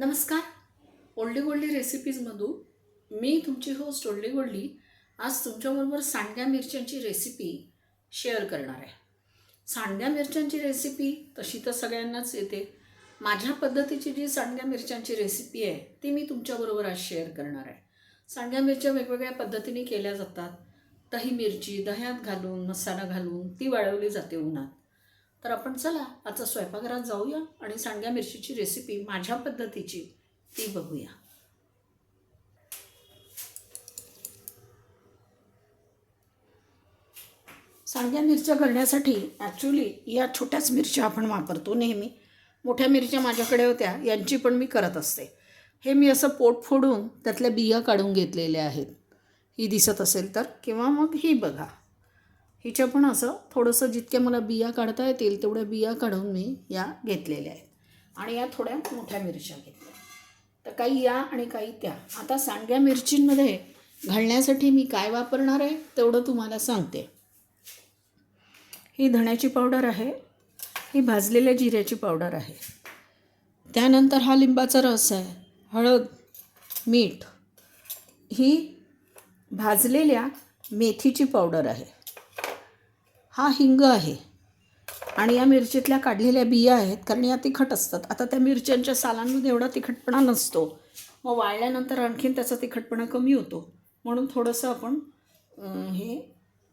नमस्कार. ओल्डी गोल्डी रेसिपीजमधून मी तुमची होस्ट ओल्डी गोल्डी आज तुमच्याबरोबर सांडग्या मिरच्यांची रेसिपी शेअर करणार आहे. सांडग्या मिरच्यांची रेसिपी तशी तर सगळ्यांनाच येते. माझ्या पद्धतीची जी सांडग्या मिरच्यांची रेसिपी आहे ती मी तुमच्याबरोबर आज शेअर करणार आहे. सांडग्या मिरच्या वेगवेगळ्या पद्धतीने केल्या जातात. दही मिरची दह्यात घालून मसाला घालून ती वाळवली जाते उन्हात. तर आपण चला आता स्वयंपाकघरात जाऊया आणि सांग्या मिरचीची रेसिपी माझ्या पद्धतीची ती बघूया. सांडग्या मिरच्या करण्यासाठी ॲक्च्युली या छोट्याच मिरच्या आपण वापरतो नेहमी. मोठ्या मिरच्या माझ्याकडे होत्या यांची पण मी करत असते. हे मी असं पोट फोडून त्यातल्या बिया काढून घेतलेल्या आहेत. ही दिसत असेल तर किंवा मग ही बघा. हिच्या पण असं थोडंसं जितक्या मला बिया काढता येतील तेवढ्या बिया काढून मी या घेतलेल्या आहेत. आणि या थोड्या मोठ्या मिरच्या घेतल्या. तर काही या आणि काही त्या. आता सांडग्या मिरचींमध्ये घालण्यासाठी मी काय वापरणार आहे तेवढं तुम्हाला सांगते. ही धण्याची पावडर आहे. ही भाजलेल्या जिऱ्याची पावडर आहे. त्यानंतर हा लिंबाचा रस आहे. हळद मीठ. ही भाजलेल्या मेथीची पावडर आहे. हा हिंग आहे. आणि या मिरचीतल्या काढलेल्या बिया आहेत कारण या तिखट असतात. आता त्या मिरच्यांच्या सालांमध्ये एवढा तिखटपणा नसतो. मग वाळल्यानंतर आणखीन त्याचा तिखटपणा कमी होतो. म्हणून थोडंसं आपण हे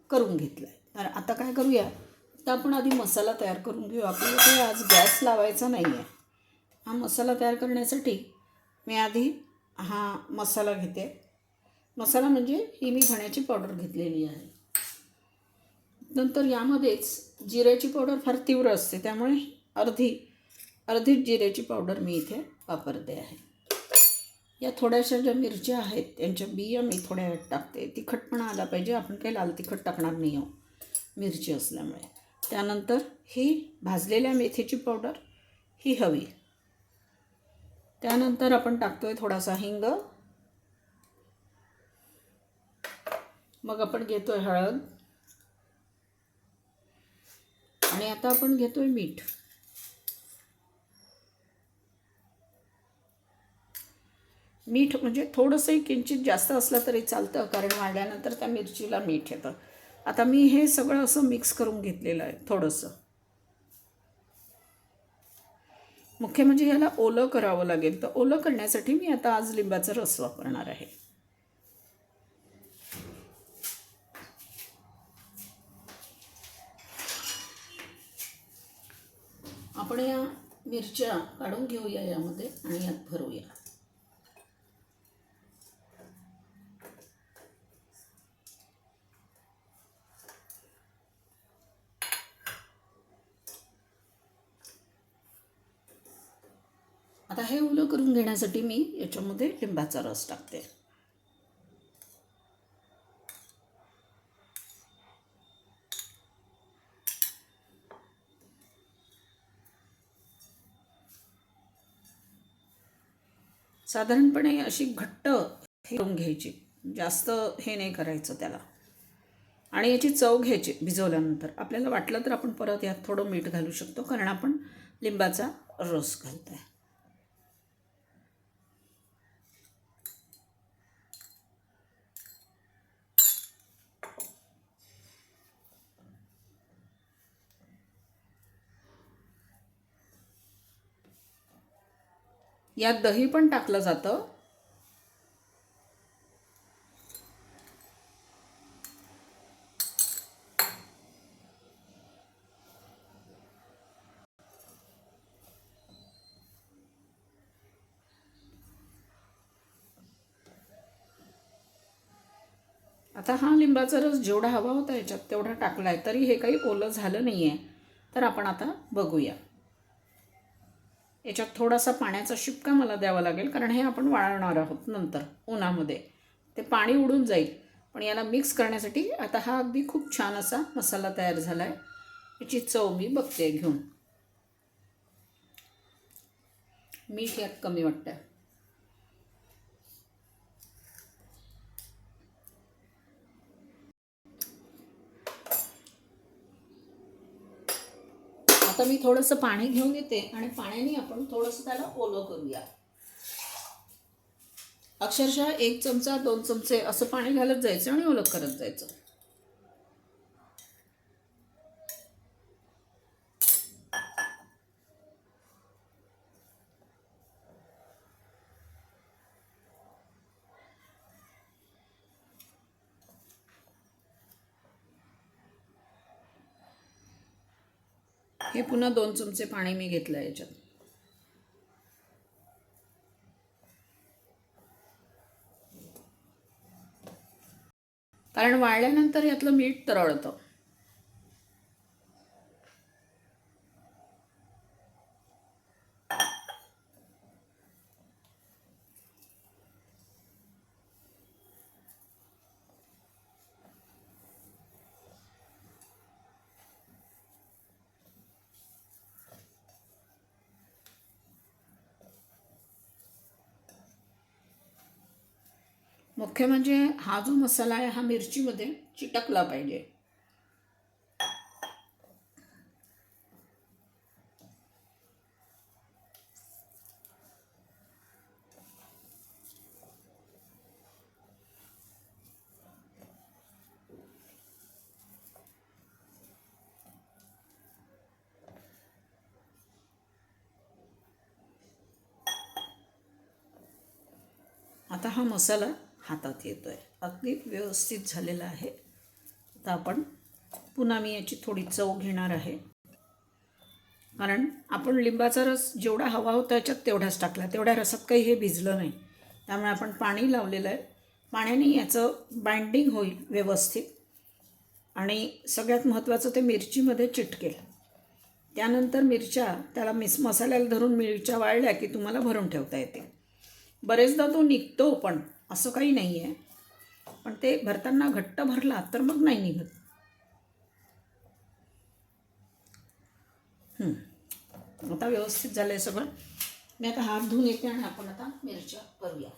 करून घेतलं आहे तर आता काय करूया? तर आपण आधी मसाला तयार करून घेऊ. आपल्याला काही आज गॅस लावायचा नाही आहे हा मसाला तयार करण्यासाठी मी आधी हा मसाला घेते. मसाला म्हणजे ही मी धण्याची पावडर घेतलेली आहे. नंतर यामध्येच जिऱ्याची पावडर फार तीव्र असते त्यामुळे अर्धी अर्धीच जिऱ्याची पावडर मी इथे वापरते आहे. या थोड्याशा ज्या मिरच्या आहेत त्यांच्या बिया मी थोड्या वेळ टाकते. तिखटपणा आला पाहिजे आपण काही लाल तिखट टाकणार नाही आहोत मिरची असल्यामुळे. त्यानंतर ही भाजलेल्या मेथीची पावडर ही हवी. त्यानंतर आपण टाकतोय थोडासा हिंग. मग आपण घेतोय हळद. आणि आता आपण घेतोय मीठ. मीठ म्हणजे थोडंसंही किंचित जास्त असलं तरी चालतं कारण वाढल्यानंतर त्या मिरचीला मीठ येतं. आता मी हे सगळं असं मिक्स करून घेतलेलं आहे थोडंसं. मुख्य म्हणजे ह्याला ओलं करावं लागेल. तर ओलं करण्यासाठी मी आता आज लिंबाचा रस वापरणार आहे. आपण या मिरच्या काढून घेऊया यामध्ये आणि यात भरूया. आता हे ओलं करून घेण्यासाठी मी याच्यामध्ये लिंबाचा रस टाकते. साधारणपणे अशी घट्ट हे करून घ्यायची. जास्त हे नाही करायचं त्याला. आणि याची चव घ्यायची भिजवल्यानंतर. आपल्याला वाटलं तर आपण परत यात थोडं मीठ घालू शकतो कारण आपण लिंबाचा रस घालत आहे यात दही पण टाकलं जातं. आता हा लिंबाचा रस जेवढा हवा होता याच्यात तेवढा टाकला आहे तरी हे काही ओलं झालं नाही आहे तर आपण आता बघूया. याच्यात थोडासा पाण्याचा शिपका मला द्यावा लागेल कारण हे आपण वाळवणार आहोत नंतर उन्हामध्ये. ते पाणी उडून जाईल पण याला मिक्स करण्यासाठी आता हा अगदी खूप छान असा मसाला तयार झाला आहे याची चव मी बघते घेऊन. मीठ यात कमी वाटतं आता मी थोडंसं पाणी घेऊन येते आणि पाण्याने आपण थोडंसं त्याला ओलं करूया. अक्षरशः एक चमचा दोन चमचे असं पाणी घालत जायचं आणि ओलं करत जायचं. हे पुन्हा दोन चमचे पाणी मी घेतलं याच्यात. कारण वाळल्यानंतर यातलं मीठ तरळतं. मुख्य म्हणजे हा जो मसाला आहे हा मिरचीमध्ये चिटकला पाहिजे. आता हा मसाला हातात येतो आहे अगदी व्यवस्थित झालेला आहे. आता आपण पुन्हा मी याची थोडी चव घेणार आहे. कारण आपण लिंबाचा रस जेवढा हवा होता त्याच्यात तेवढाच टाकला. तेवढ्या रसात काही हे भिजलं नाही. त्यामुळे आपण पाणी लावलेलं आहे. पाण्याने याचं बाइंडिंग होईल व्यवस्थित. आणि सगळ्यात महत्त्वाचं ते मिरचीमध्ये चिटकेल. त्यानंतर मिरच्या त्याला मिस मसाल्याला धरून मिरच्या वाळल्या की तुम्हाला भरून ठेवता येते बरेचदा तो निघतो पण. असं काही नाही आहे पण ते भरताना घट्ट भरला तर मग नाही निघत. आता व्यवस्थित झालं आहे सगळं. मी आता हात धुवून येते आणि आपण आता मिरच्या करूया.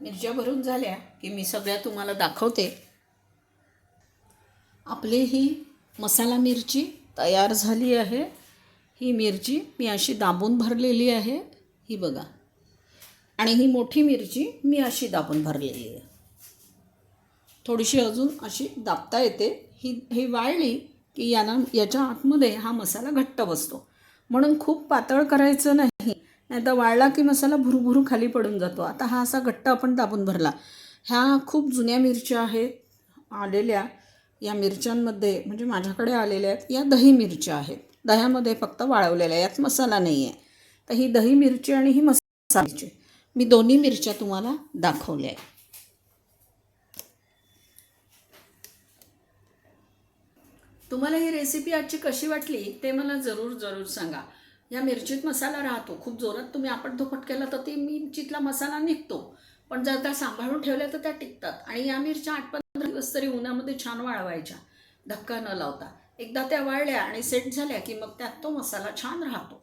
मिरच्या भरून झाल्या की मी सगळ्या तुम्हाला दाखवते. आपली ही मसाला मिरची तयार झाली आहे. ही मिरची मी अशी दाबून भरलेली आहे. ही बघा. आणि ही मोठी मिरची मी अशी दाबून भरलेली आहे. थोडीशी अजून अशी दाबता येते. ही ही वाळली की याला याच्या आतमध्ये हा मसाला घट्ट बसतो. म्हणून खूप पातळ करायचं नाही. नाही तर वाळला की मसाला भुरूभुरू खाली पडून जातो. आता हा असा घट्ट आपण दाबून भरला. ह्या खूप जुन्या मिरच्या आहेत आलेल्या या मिरच्यांमध्ये म्हणजे माझ्याकडे आलेल्या आहेत या दही मिरच्या आहेत. दह्यामध्ये फक्त वाळवलेल्या यात मसाला नाही आहे. तर ही दही मिरची आणि ही मसाला मिरची. मी दोन्ही मिरच्या तुम्हाला दाखवल्या आहेत. तुम्हाला ही रेसिपी आजची कशी वाटली ते मला जरूर जरूर सांगा. या मिरचीत मसाला राहतो. खूप जोरात तुम्ही आपण धोपट केला तर ती मिरचीतला मसाला निघतो. पण जर त्या सांभाळून ठेवल्या तर त्या टिकतात. आणि या मिरच्या आठ पंधरा दिवस तरी उन्हामध्ये छान वाळवायच्या. धक्का न लावता. एकदा त्या वाळल्या आणि सेट झाल्या की मग त्यात तो मसाला छान राहतो.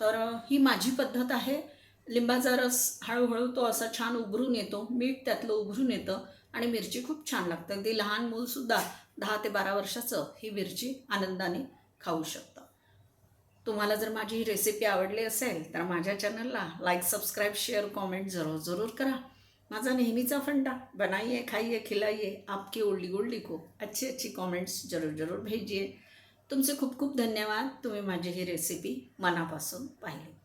तर ही माझी पद्धत आहे. लिंबाचा रस हळूहळू तो असा छान उभरून येतो. मीठ त्यातलं उभरून येतं आणि मिरची खूप छान लागते. अगदी लहान मूलसुद्धा दहा ते बारा वर्षाचं ही मिरची आनंदाने खाऊ शकतं तुम्हाला जर माझी ही रेसिपी आवडली असेल तर माझ्या चॅनलला लाईक सबस्क्राईब शेअर कॉमेंट जरूर जरूर करा. माझा नेहमीचा फंडा बनाइए खाइए खिलाइए आपकी ओल्डी गोल्डी को अच्छी अच्छी कॉमेंट्स जरूर जरूर भेजिए. तुमचे खूप खूप धन्यवाद. तुम्ही माझी ही रेसिपी मनापासून पाहिली.